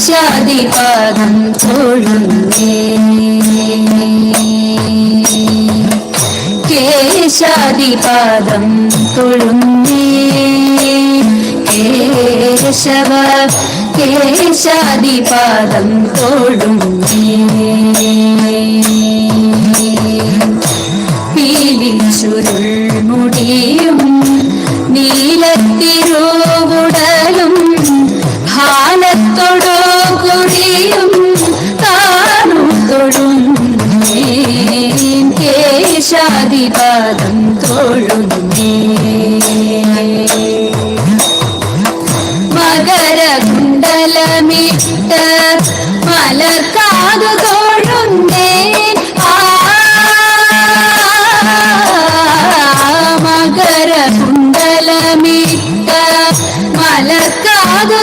കേശാദിപാദം തൊഴുന്നേ കേശാദിപാദം തൊഴുന്നേ. കേശവ കേശാദിപാദം തൊഴുന്നേ. മലക്കാതു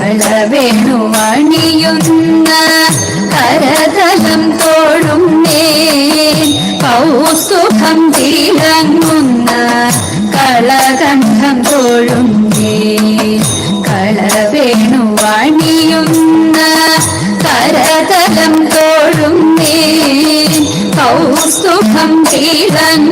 കളവേണു അണിയുന്ന കരതലം തോഴുന്നേ കൗസുഖം തിളങ്ങുന്ന കളകണ്ഠം തോഴുന്നേ കളവേണു അണിയുന്ന കരതലം തോഴുന്നേ കൗസുഖം തിളങ്ങുന്ന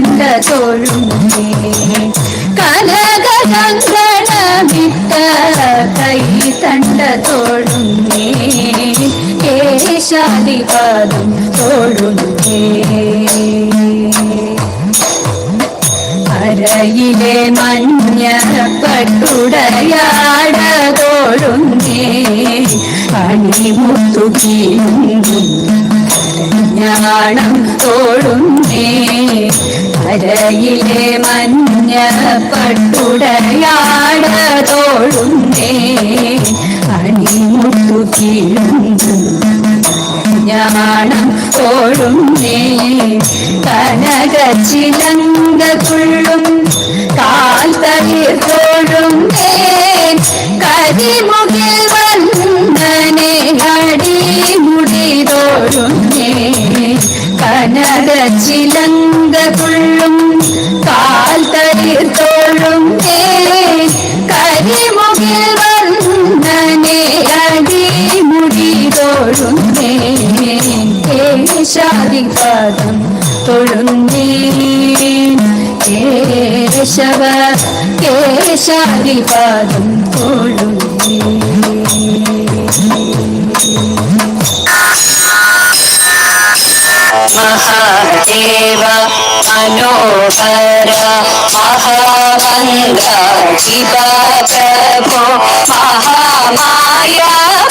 തണ്ട തോഴുന്നേ കനകനന്ദനമിട്ട കൈ തണ്ട തോഴുന്നേ കേശാദിപാദം തോഴുന്നേ അരയിലെ മഞ്ഞ പട്ടുടയാട തോഴുന്നേ അണിമുത്തു ജ്ഞാനം തോടുന്നേ അരയിലെ മഞ്ഞ പട്ടുടയാട തോഴുന്നേ അണിമുട്ടു ഞാണം തോടുന്നേ കനക ചിലങ്ക തുള്ളും കാൽ തളിർ തോടുന്നേ കരിമുകിൽ കനക ചിലങ്ക തുള്ളും കാൽ തരിത്തോളും കരിമുകിൽ വന്നനെ അടിമുടി തോഴുന്നേ കേശാദിപാദം തൊഴുന്നേ കേശവ കേശാദിപാദം തൊഴുന്നേ देव अनुपर महा മഹാമന്ദ ശിവപ്രഭോ മഹാമായ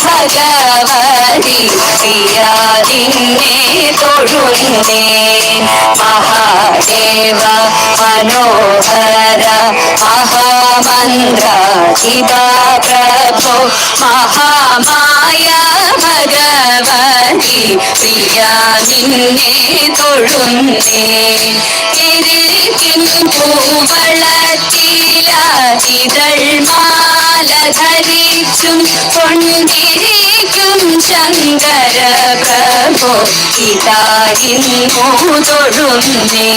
ഭഗവതി പ്രിയാതിന്നെ തൊഴുന്നേ മഹാദേവ മനോഹര മഹാമന്ദ ശിവപ്രഭോ മഹാമായ ഭഗവതി പ്രിയാ നിന്നെ തൊഴുന്നേ ഇരിക്കും പൂവളത്തില ധരിച്ചും കൊണ്ടിരിക്കും ശങ്കര പ്രഭോ ഇതായിരുന്നു തൊഴുന്നേ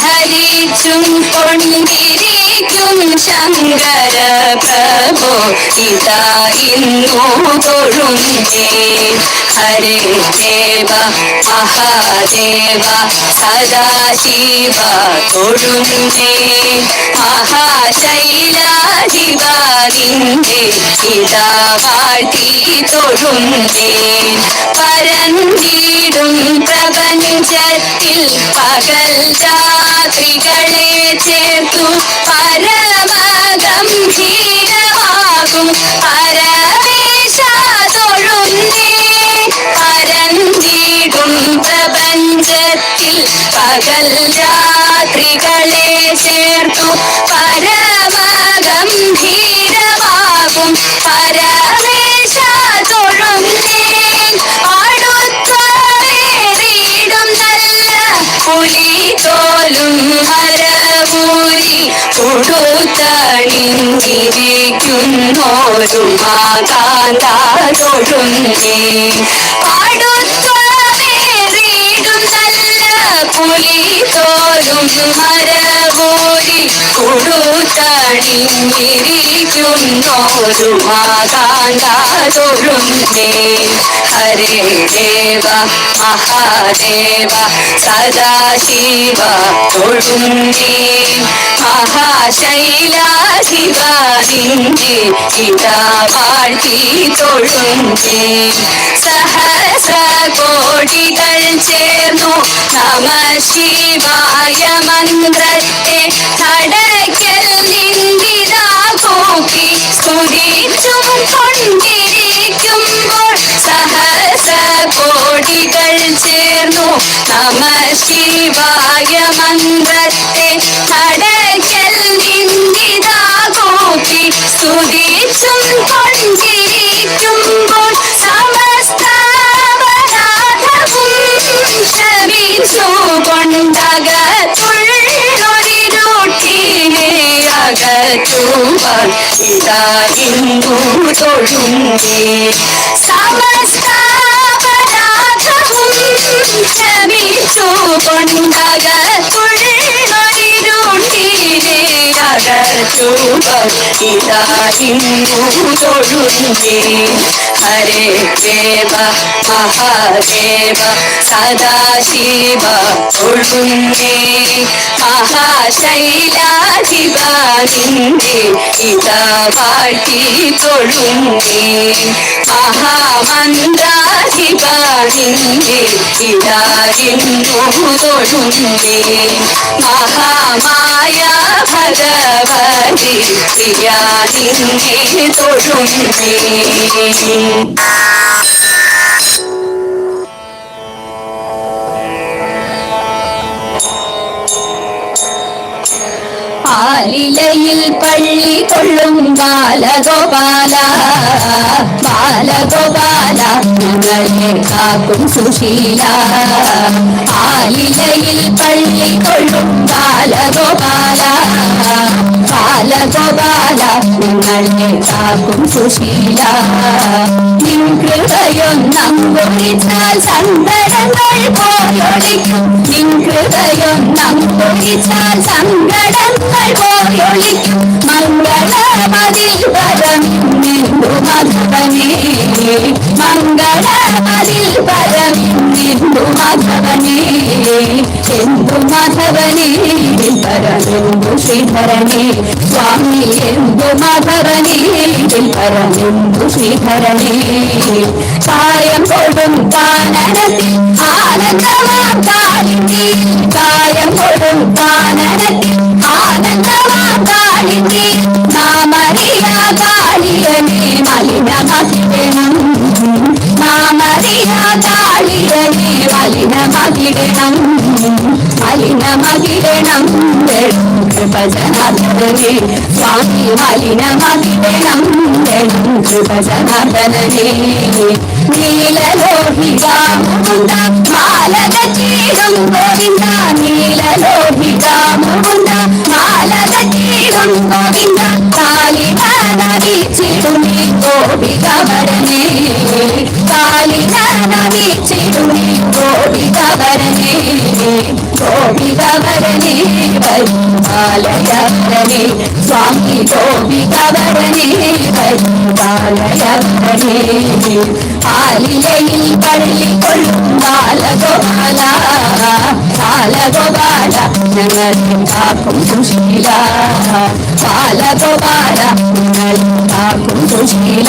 ധരിച്ചും കൊണ്ടിരിക്കും ശങ്കര പ്രഭോ ഇതാ ഇന്നു തൊഴുന്നേ ഹരേ ദേവ മഹാദേവ സദാശിവ തൊഴുന്നേ മഹാശൈലാധിപ നിന്റെ ഇതാ വാഴ്ത്തി തൊഴുന്നേ പരന്തിടും പ്രപഞ്ചത്തിൽ പകൽ രാത്രികളെ ചേർത്തു പരമഗംഭീരമാകും പരമേശാതൊഴുന്നേ. പരന്തിടും പ്രപഞ്ചത്തിൽ പകൽ രാത്രികളെ ചേർത്തു. പരമഗംഭീരമാകും പരമേശ പുലി തോലും മരമൂരി കൊടുത്തണിഞ്ഞിരിക്കുന്നോരു മാകാന്ത തൊഴുന്നേ. പുലി തോലും മരമൂരി കൊടുത്തണിഞ്ഞിരിക്കുന്നോരു മാതാണ്ടാതൊഴുന്നേ തൊഴുന്നേ ഹരേ ദേവ മഹാദേവ സദാശിവ തൊഴുന്നേ. മഹാശൈലാശിവ നിന്റെ ഇതാ വാഴ്ത്തി തൊഴുന്നേ സഹസ്ര കോടികൾ ചേർന്നു നമ ശിവായ മന്ത്രത്തെ കടക്കൽ നിന്ദിതാ കോക്കി സ്തുതിച്ചും കൊണ്ടിരിക്കുമ്പോൾ സഹസ കോടികൾ ചേർന്നു. നമ ശിവായ മന്ത്രത്തെ കടക്കൽ നിന്നിതാ കോക്കി സ്തുതിച്ചും കൊണ്ടിരിക്കുമ്പോൾ സമസ്താപരാധവും ക്ഷമിച്ചു കൊണ്ടകത്തുള്ളൊരിരുട്ടിനെ ഇതാ ഇന്നു തൊഴുന്നേ സമസ്താപരാധവും ശമിച്ചു കൊണ്ടകത്തുള്ളൊരിരുട്ടിനെ അകറ്റുവാൻ ഇതാ ഇന്നു തൊഴുന്നേ ഹരേ ദേവ മഹാദേവ സദാശിവ തൊഴുന്നേ മഹാശൈലാധിപ നിന്റെ ഇതാ വാഴ്ത്തി തൊഴുങ്ങി മഹാമന്ത്രാധിപ നിന്റെ ഇതാ ഇന്നു തൊഴുങ്ങി മഹാമായ ഭഗവതി പ്രിയ നിന്നെ തൊഴുന്നേ ആലിലയിൽ പള്ളി കൊള്ളും ബാലഗോപാല. ബാലഗോപാല ഞങ്ങളെ കാക്കും സുശീല. ആലിലയിൽ പള്ളി കൊള്ളും ബാലഗോപാല. ബാലഗോപാല ഞങ്ങളെ കാക്കും സുശീല. നിൻ കൃപയൊന്നങ്കുറിച്ചാൽ സങ്കടങ്ങൾ പോയൊളിക്കും. നിൻ കൃപയൊന്നങ്കുറിച്ചാൽ സങ്കടങ്ങൾ മംഗളമതി വരമില്ല மதுபவனே மங்கள அதில் பரமிந்து மாதவனே ಎಂದು ಮಾಧವನೇ ಪರಮೆಂದು ಶ್ರೀಧರನೇ ಸ್ವಾಮಿ ಎಂದು ಮಾಧವನೇ ಪರಮೆಂದು ಶ್ರೀಧರನೇ మలి మలి ಅಲಿನ ತಾಳಿಯನೇ ಅಲಿನ ಮಗಿಡೆ ನಂ ಅಲಿನ ಮಗಿಡೆ ನಂ ಕೃಪಜನಾರ್ದನೇ ಸ್ವಾಮಿ ಅಲಿನ ಮಗಿಡೆ ನಂ ಕೃಪಜನಾರ್ದನೇ ನೀಲಲೋಹಿಗಾ ಮುಗುಂದ ಮಾಲದ ಚೀರಂ ಗೋವಿಂದ ನೀಲಲೋಹಿಗಾ ಮುಗುಂದ ಮಾಲದ ಚೀರಂ ಗೋವಿಂದ ತಾಲಿಗಾನ ಇಚ್ಚಿಡು ನೀ ಗೋವಿಗ ಬರನೇ ತಾಲಿಗ సర్వమే చెడునే గోపిక వరనే గోపిక వరనే పరిపాలయ వరనే స్వామి గోపిక వరనే పరిపాలయ వరనే ఆలిలైల్ పడలి కొల్లాల గోపాల పాల గోపాల నగరం కాకు సుశీల. పాల గోపాల నగరం కాకు సుశీల.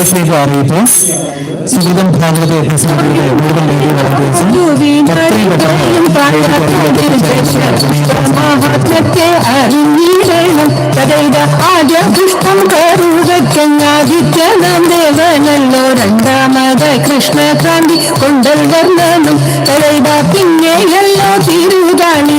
പ്രത്യേക അറിയിപ്പ് സുഹൃതം ഭാഗവത യജ്ഞസമിതിയുടെ മുഴുവൻ വേദി വളർത്തിയ എത്രയും മഹാത്മത്തെ അറിഞ്ഞിടണം കഥയുടെ ആദ്യ പുഷ്പം കറുകഞ്ഞാദിത്യനാം ദേവനല്ലോ രണ്ടാമത് കൃഷ്ണക്രാന്തി കൊണ്ടൽ വർണനും കഥയുടെ പിന്നെയല്ലോ. തിരുതാണി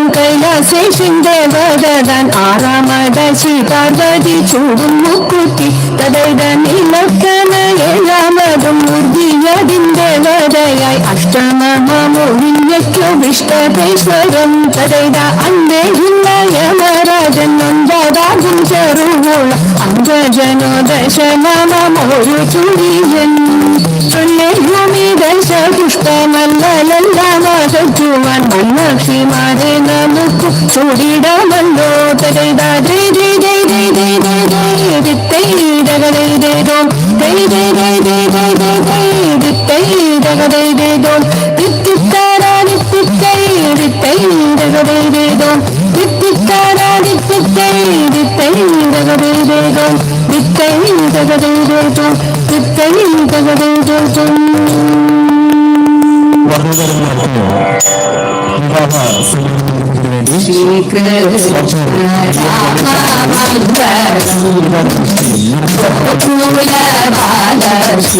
കൈലാസേഷൻ ദേവതൻ ആറാമത ശ്രീ പാർവതി ചൂടും മുക്കുത്തി തടയുടെ നീലക്കന ഏഴാമതും മുർദിയതിൻ ദേവതയായി അഷ്ടമൊഴിഞ്ഞയ്ക്കോ വിഷ്ടപേശ്വരം തടയുടെ അന്തേ യമരാജൻ ഒൻപതാകും ചെറുവുള്ള അംഗജനോ ദശനാമൊരു ചുടിയൻ ചൊല്ലുമീ ദശ പുഷ്പമല്ലെല്ലാമാകുവാൻ മണ്ണാക്ഷിമാരെ നമുക്ക് ചൂടിടാമല്ലോ തരൈതാ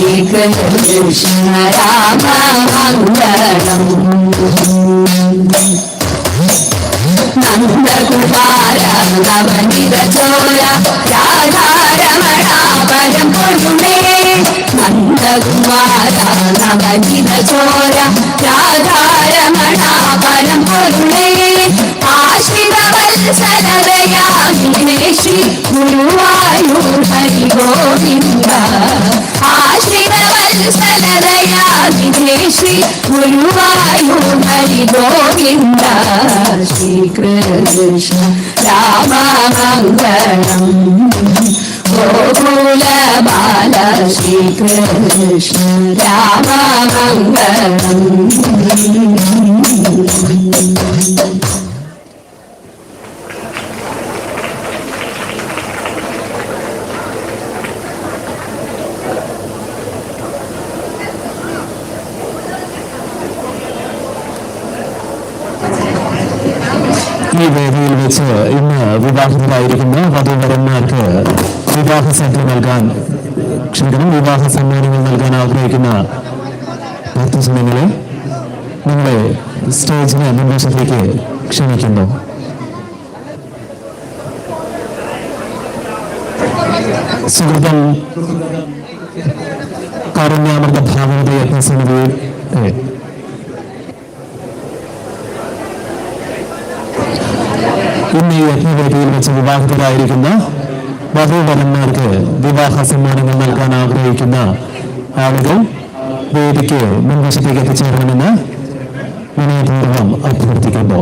ശ്രീകൃഷ്ണ രാമ മംഗളം നന്ദകുമാര ചോര രാധാരമണാപരം പൊഴുമേ വത്സരതയാശ്രീ ഗുരുവായൂർ ഹരി ഗോവിന്ദ ആശ്രിത വത്സരതയാശ്രീ ഗുരുവായൂർ ഹരി ഗോവിന്ദ ശ്രീകൃഷ്ണ രാമമംഗളം ഗോകുല ബാല ശ്രീകൃഷ്ണ രാമമംഗളം വെച്ച് ഇന്ന് വിവാഹിതരായിരിക്കുന്ന വധുവരന്മാർക്ക് വിവാഹ സദ്യ നൽകാൻ ക്ഷമിക്കണം വിവാഹ സമ്മാനങ്ങൾ നൽകാൻ ആഗ്രഹിക്കുന്ന ഭക്തജനങ്ങളെ നിങ്ങളെ സ്റ്റേജിന് മുൻവശത്തേക്ക് ക്ഷണിക്കുന്നു. സുഹൃതം കാരുണ്യാമൃത ഭാഗവത യജ്ഞസമിതിയുടെ ഇന്ന് ഈ യജ്ഞവേദിയിൽ വെച്ച് വിവാഹിതരായിരിക്കുന്ന വധൂവരന്മാർക്ക് വിവാഹ സമ്മാനങ്ങൾ നൽകാൻ ആഗ്രഹിക്കുന്ന ആളുകൾ വേദിക്ക് മുൻവശത്തേക്ക് എത്തിച്ചേരണമെന്ന് വിനയപൂർവം അഭ്യർത്ഥിക്കുന്നു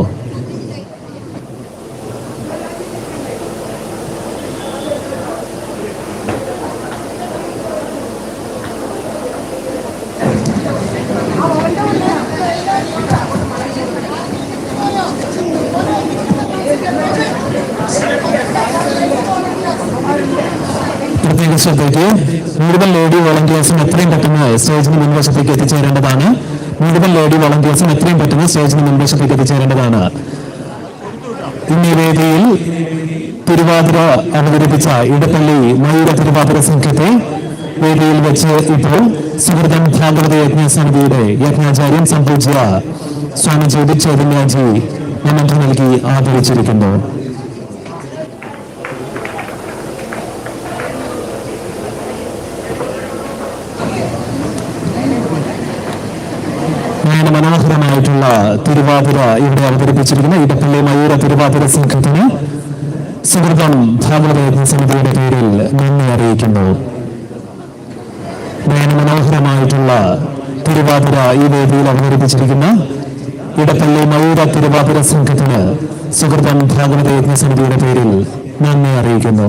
പ്രത്യേക ശ്രദ്ധയ്ക്ക് മുഴുവൻ ലേഡി വോളണ്ടിയേഴ്സും എത്രയും പെട്ടെന്ന് മുൻവശത്തേക്ക് എത്തിച്ചേരേണ്ടതാണ്. മുഴുവൻ ലേഡി വോളണ്ടിയേഴ്സും എത്രയും പെട്ടെന്ന് സ്റ്റേജിന് മുൻവശത്തേക്ക് എത്തിച്ചേരേണ്ടതാണ്. ഇന്നീ വേദിയിൽ തിരുവാതിര അവതരിപ്പിച്ച ഇടപ്പള്ളി മയൂര തിരുവാതിര സംഘത്തെ വേദിയിൽ വെച്ച് ഇപ്പോൾ സുഹൃതം ഭാഗവത യജ്ഞസമിതിയുടെ യജ്ഞാചാര്യൻ സംഭവിച്ച സ്വാമി ജ്യോതി ചൈതന്യജി മമന്ത്ര നൽകി ആദരിച്ചിരിക്കുന്നു അങ്ങനെ മനോഹരമായിട്ടുള്ള തിരുവാതിര ഇവിടെ അവതരിപ്പിച്ചിരിക്കുന്ന ഇടപ്പള്ളി മയൂര തിരുവാതിര സംഘത്തിന് സുഹൃതം ഭാഗവത സമിതിയുടെ പേരിൽ നന്ദി അറിയിക്കുന്നു. മനോഹരമായിട്ടുള്ള തിരുവാതിര ഈ വേദിയിൽ അവതരിപ്പിച്ചിരിക്കുന്ന ഇടപ്പള്ളി മയൂര തിരുവാതിര സംഘത്തിന് സുഹൃതം ഭാഗവത സമിതിയുടെ പേരിൽ നന്ദി അറിയിക്കുന്നു.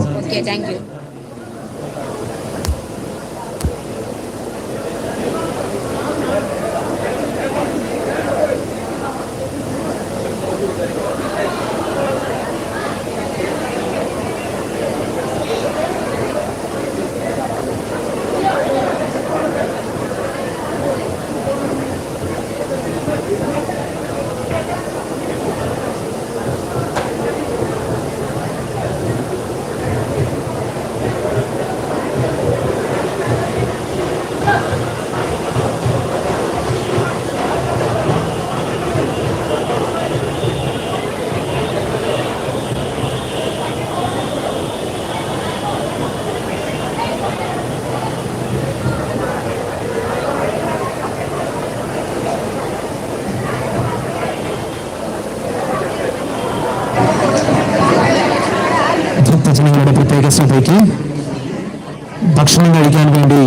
പ്രത്യേക ഭക്ഷണം കഴിക്കാൻ വേണ്ടി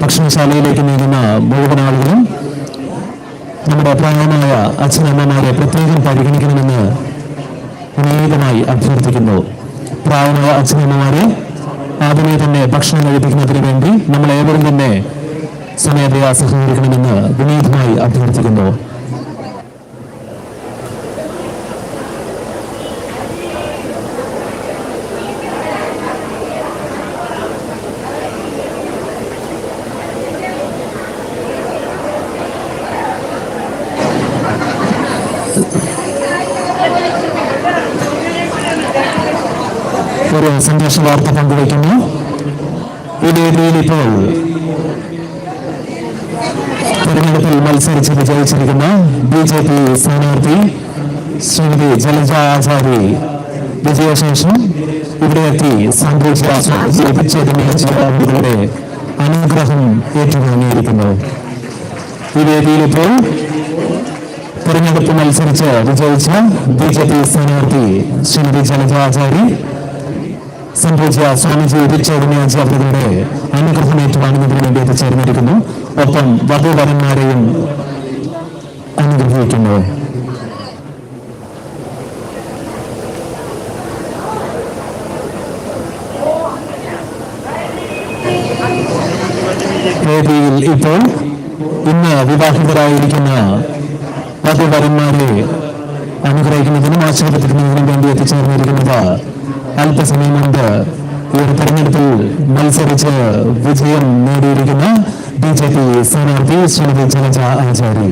ഭക്ഷണശാലയിലേക്ക് നീങ്ങുന്ന മുഴുവൻ ആളുകളും നമ്മുടെ പ്രായമായ അച്ഛനമ്മമാരെ പ്രത്യേകം പരിഗണിക്കണമെന്ന് വിനീതമായി അഭ്യർത്ഥിക്കുന്നു. പ്രായമായ അച്ഛനമ്മമാരെ ആദ്യമേ തന്നെ ഭക്ഷണം കഴിപ്പിക്കുന്നതിന് വേണ്ടി നമ്മൾ ഏവരും തന്നെ സ്വമേധയാ സഹകരിക്കണമെന്ന് വിനീതമായി അഭ്യർത്ഥിക്കുന്നു. ഒരു സന്തോഷ വാർത്ത പങ്കുവയ്ക്കുന്നു. ഈ വേദിയിൽ ഇപ്പോൾ തെരഞ്ഞെടുപ്പിൽ മത്സരിച്ച് വിജയിച്ചിരിക്കുന്ന ബി ജെ പി സ്ഥാനാർത്ഥി ശ്രീമതി ജലജ ആചാരി വിജയശേഷം ഇവിടെ എത്തി സംഭവിച്ചതിനെ അനുഗ്രഹം ഏറ്റുവാങ്ങിയിരിക്കുന്നു. ഈ വേദിയിൽ ഇപ്പോൾ തെരഞ്ഞെടുപ്പ് മത്സരിച്ച് വിജയിച്ച ബി ജെ പി സ്ഥാനാർത്ഥി ശ്രീമതി ജലജാചാരി സംഭവിച്ച സ്വാമിജി ഉദിച്ചോടനെയാജി അവരുടെ അനുഗ്രഹം ഏറ്റുവാങ്ങുന്നതിന് വേണ്ടി എത്തിച്ചേർന്നിരിക്കുന്നു ഒപ്പം വധുവരന്മാരെയും അനുഗ്രഹിക്കുന്നു. വേദിയിൽ ഇപ്പോൾ ഇന്ന് വിവാഹിതരായിരിക്കുന്ന വധുവരന്മാരെ അനുഗ്രഹിക്കുന്നതിനും ആശീർവദിക്കുന്നതിനും വേണ്ടി എത്തിച്ചേർന്നിരിക്കുന്നത് അല്പസമയം മുമ്പ് ഈ ഒരു തെരഞ്ഞെടുപ്പിൽ മത്സരിച്ച് വിജയം നേടിയിരിക്കുന്ന ബി ജെ പി സ്ഥാനാർത്ഥി ശ്രീമതി ജലജ ആചാരി.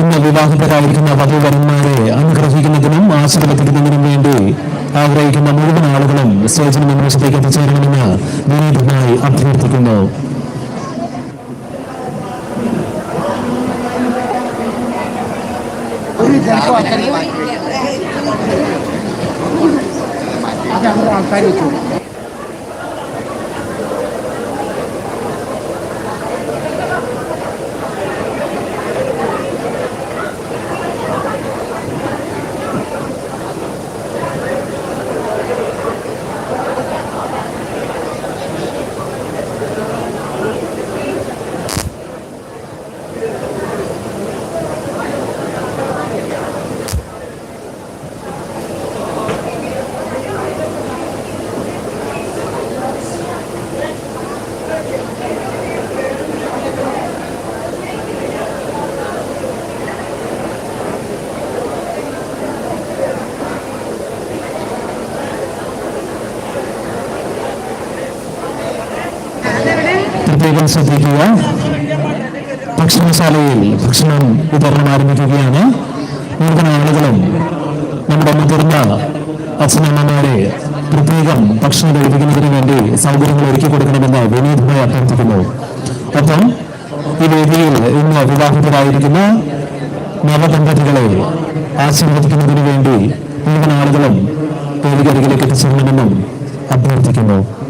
ഇന്ന് വിവാഹിതരായിരിക്കുന്ന അനുഗ്രഹിക്കുന്നതിനും ആശീർവദിക്കുന്നതിനും വേണ്ടി ആഗ്രഹിക്കുന്ന മുഴുവൻ ആളുകളും സ്റ്റേജിന് മുൻവശത്തേക്ക് എത്തിച്ചേരണമെന്ന് വിനീതമായി അഭ്യർത്ഥിക്കുന്നു. ശ്രദ്ധിക്കുക. ഭക്ഷണശാലയിൽ ഭക്ഷണം വിതരണം ആരംഭിക്കുകയാണ്. മുഴുവൻ ആളുകളും നമ്മുടെ മുതിർന്ന അച്ഛനമ്മമാരെ പ്രത്യേകം ഭക്ഷണം കഴിപ്പിക്കുന്നതിന് വേണ്ടി സൗകര്യങ്ങൾ ഒരുക്കി കൊടുക്കണമെന്ന് വിനീതമായി അഭ്യർത്ഥിക്കുന്നു. ഒപ്പം ഈ വേദിയിൽ ഇന്ന് വിവാഹിതരായിരിക്കുന്ന നവദമ്പതികളെ ആശീർവദിക്കുന്നതിന് വേണ്ടി മുഴുവൻ ആളുകളും വേദികരികിലേക്ക് എത്തിച്ചേരണമെന്നും അഭ്യർത്ഥിക്കുന്നു.